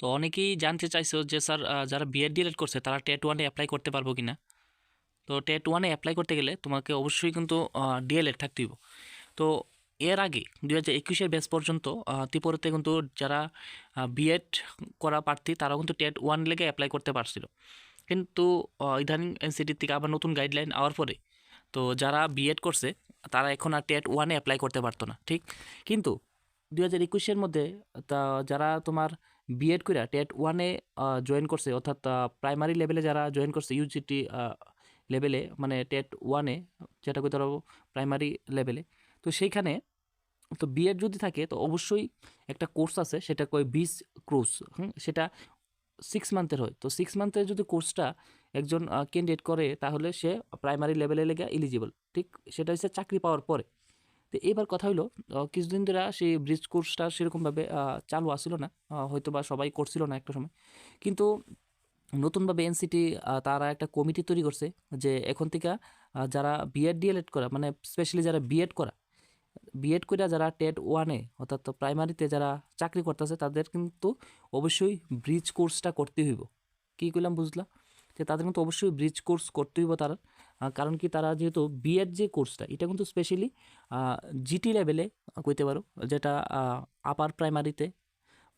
তো অনেকেই জানতে চাইছো যে, স্যার যারা বিএড ডিএলএড করছে, তারা টেট ওয়ানে অ্যাপ্লাই করতে পারব কি না তো টেট ওয়ানে অ্যাপ্লাই করতে গেলে তোমাকে অবশ্যই কিন্তু ডিএলএড থাকতে হবে তো এর আগে দু হাজার একুশের ব্যাচ পর্যন্ত ত্রিপুরাতে কিন্তু যারা বিএড করা প্রার্থী তারা কিন্তু টেট ওয়ান লেগে অ্যাপ্লাই করতে পারছিল। কিন্তু ইদানিং এনসিটির থেকে আবার নতুন গাইডলাইন আওয়ার পরে, তো যারা বিএড করছে, তারা এখন আর টেট ওয়ানে অ্যাপ্লাই করতে পারতো না, ঠিক? কিন্তু দু হাজার একুশের মধ্যে, তা যারা তোমার বিএড করে টেট ওয়ানে জয়েন করছে, অর্থাৎ প্রাইমারি লেভেলে যারা জয়েন করছে ইউজিটি লেভেলে মানে টেট ওয়ানে যেটা করতে ধরো প্রাইমারি লেভেলে তো সেইখানে, তো বিএড যদি থাকে, তো অবশ্যই একটা কোর্স আছে, সেটা কয় বিস কোর্স হুম, সেটা সিক্স মান্থের হয়। তো সিক্স মান্থের যদি কোর্সটা একজন ক্যান্ডিডেট করে, তাহলে সে প্রাইমারি লেভেলে লেগে এলিজিবল ঠিক? সেটা হচ্ছে চাকরি পাওয়ার পরে। তো এবার কথা আহ, কিছুদিন ধরে সেই ব্রিজ কোর্সটা সেরকমভাবে চালু আসছিল না। হয়তো বা সবাই করছিল না একটা সময়। কিন্তু নতুনভাবে এনসিটি তারা একটা কমিটি তৈরি করছে যে এখন থেকে যারা বিএড ডিএলএড করা মানে স্পেশালি যারা বিএড করা বিএড করে যারা টেট ওয়ানে অর্থাৎ প্রাইমারিতে যারা চাকরি করতেছে তাদের কিন্তু অবশ্যই ব্রিজ কোর্সটা করতে হইব। কী করলাম বুঝলাম যে তাদের কিন্তু অবশ্যই ব্রিজ কোর্স করতে হইব তারা। কারণ কি তারা যেহেতু বিএড যে কোর্সটা এটা কিন্তু স্পেশালি জিটি লেভেলে কইতে পারো, যেটা আপার প্রাইমারিতে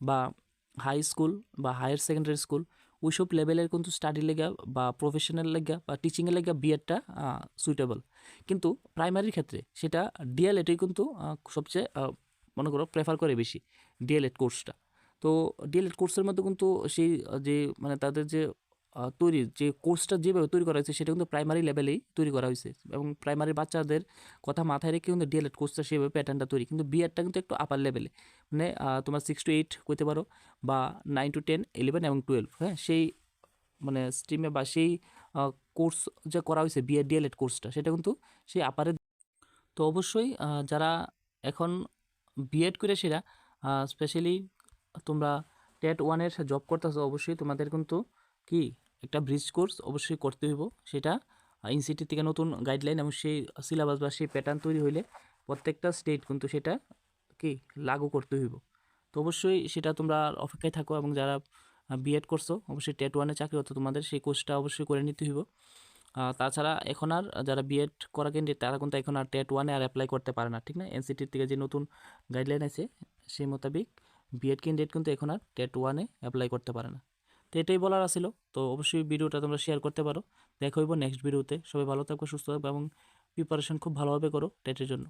বা হাই স্কুল বা হায়ার সেকেন্ডারি স্কুল ওইসব লেভেলের কিন্তু স্টাডি লেগা বা প্রফেশনাল লেগা বা টিচিংয়ের লেগা বিএডটা সুইটেবল কিন্তু প্রাইমারির ক্ষেত্রে সেটা ডিএলএডই কিন্তু সবচেয়ে মনে করো প্রেফার করে বেশি ডিএলএড কোর্সটা তো ডিএলএড কোর্সের মধ্যে কিন্তু সেই, যে মানে তাদের যে আহ, তৈরি যে কোর্সটা যেভাবে তৈরি করা হয়েছে সেটা কিন্তু প্রাইমারি লেভেলেই তৈরি করা হয়েছে। এবং প্রাইমারি বাচ্চাদের কথা মাথায় রেখে কিন্তু ডিএলএড কোর্সটা সেভাবে প্যাটার্নটা তৈরি। কিন্তু বিএডটা কিন্তু একটু আপার লেভেলে মানে তোমার সিক্স টু এইট করতে পারো বা নাইন টু টেন ইলেভেন এবং টুয়েলভ হ্যাঁ? সেই মানে স্ট্রিমে বা সেই কোর্স যে করা হয়েছে বিএড ডিএলএড কোর্সটা সেটা কিন্তু সেই আপারে তো অবশ্যই যারা এখন বিএড করে সেরা স্পেশালি তোমরা টেট ওয়ানের জব করতেছো অবশ্যই তোমাদের কিন্তু কি একটা ব্রিজ কোর্স অবশ্যই করতে হইব। সেটা ইনসিটি থেকে নতুন গাইডলাইন এবং সেই সিলেবাস বা সেই প্যাটার্ন তৈরি হইলে প্রত্যেকটা স্টেট কিন্তু সেটা কি লাগু করতে হইব। তো অবশ্যই সেটা তোমরা অপেক্ষায় থাকো এবং যারা বিএড করছ, অবশ্যই টেট ওয়ানে চাকরি হতো তোমাদের সেই কোর্সটা অবশ্যই করে নিতে হইব। তাছাড়া এখন আর যারা বিএড করা ক্যান্ডিডেট তারা কিন্তু এখন আর টেট ওয়ানে আর অ্যাপ্লাই করতে পারে না, ঠিক না? এনসিটির থেকে যে নতুন গাইডলাইন আছে, সেই মোতাবেক বিএড ক্যান্ডিডেট কিন্তু এখন আর টেট ওয়ানে অ্যাপ্লাই করতে পারে না। তো এটাই বলার আছিল। তো অবশ্যই ভিডিওটা তোমরা শেয়ার করতে পারো। দেখা হইব নেক্সট ভিডিওতে সবাই ভালো থাকবে সুস্থ থাকবে এবং প্রিপারেশন খুব ভালোভাবে করো টেটের জন্য।